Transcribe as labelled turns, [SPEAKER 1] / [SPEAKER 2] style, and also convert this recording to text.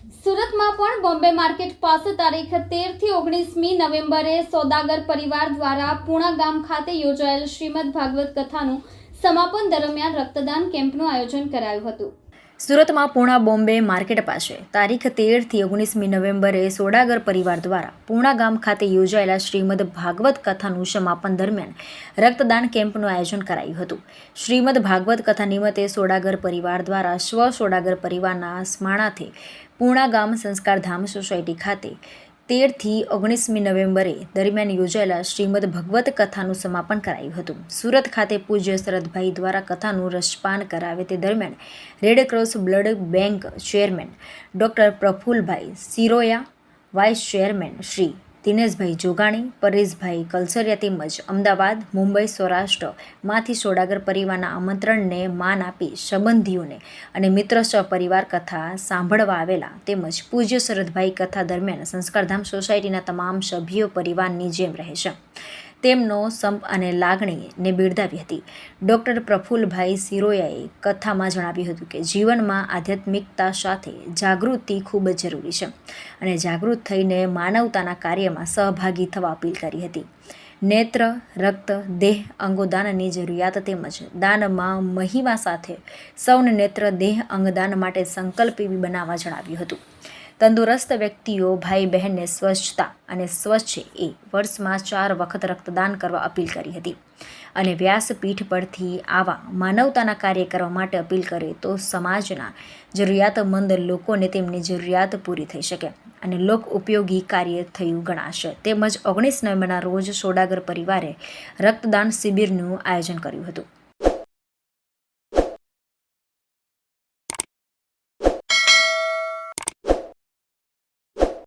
[SPEAKER 1] સુરતમાં પણ બોમ્બે માર્કેટ પાસે તારીખ તેરથી ઓગણીસમી નવેમ્બરે સોદાગર પરિવાર દ્વારા પૂણા ગામ ખાતે યોજાયેલ શ્રીમદ ભાગવત કથાનું સમાપન દરમિયાન રક્તદાન કેમ્પનું આયોજન કરાયું હતું.
[SPEAKER 2] સુરતમાં પૂણા બોમ્બે માર્કેટ પાસે તારીખ તેરથી ઓગણીસમી નવેમ્બરે સોડાગર પરિવાર દ્વારા પૂણા ગામ ખાતે યોજાયેલા શ્રીમદ ભાગવત કથાનું સમાપન દરમિયાન રક્તદાન કેમ્પનું આયોજન કરાયું હતું. શ્રીમદ ભાગવત કથા નિમિત્તે સોડાગર પરિવાર દ્વારા સ્વ સોડાગર પરિવારના સ્માણાથી પૂણા ગામ સંસ્કારધામ સોસાયટી ખાતે તેરથી ઓગણીસમી નવેમ્બરે દરમિયાન યોજાયેલા શ્રીમદ ભગવત કથાનું સમાપન કરાયું હતું. સુરત ખાતે પૂજ્ય શરદભાઈ દ્વારા કથાનું રસપાન કરાવે તે દરમિયાન Red Cross blood bank chairman doctor Prafulbhai Siroya, vice chairman Shri Dineshbhai Jogani, Pareshbhai Kalsariya તેમજ અમદાવાદ, મુંબઈ સૌરાષ્ટ્રમાંથી સોડાગર પરિવારના આમંત્રણને માન આપી સંબંધીઓને અને મિત્ર સહપરિવાર કથા સાંભળવા આવેલા તેમજ પૂજ્ય શરદભાઈ કથા દરમિયાન સંસ્કારધામ સોસાયટીના તમામ સભ્યો પરિવારની જેમ રહે છે. તેમનો સંપ અને લાગણીને બિરદાવી હતી. ડૉક્ટર પ્રફુલભાઈ સિરોયાએ કથામાં જણાવ્યું હતું કે જીવનમાં આધ્યાત્મિકતા સાથે જાગૃતિ ખૂબ જ જરૂરી છે અને જાગૃત થઈને માનવતાના કાર્યમાં સહભાગી થવા અપીલ કરી હતી. નેત્ર, રક્ત, દેહ અંગોદાનની જરૂરિયાત તેમજ દાનમાં મહિમા સાથે સૌને નેત્ર, દેહ અંગદાન માટે સંકલ્પી બનાવવા જણાવ્યું હતું. તંદુરસ્ત વ્યક્તિઓ, ભાઈ બહેનને સ્વચ્છતા અને સ્વચ્છ એ વર્ષમાં ચાર વખત રક્તદાન કરવા અપીલ કરી હતી. અને વ્યાસપીઠ પરથી આવા માનવતાના કાર્ય કરવા માટે અપીલ કરે તો સમાજના જરૂરિયાતમંદ લોકોને તેમની જરૂરિયાત પૂરી થઈ શકે અને લોક ઉપયોગી કાર્ય થયું ગણાશે. તેમજ ઓગણીસ નવેમ્બરના રોજ સોડાગર પરિવારે રક્તદાન શિબિરનું આયોજન કર્યું હતું.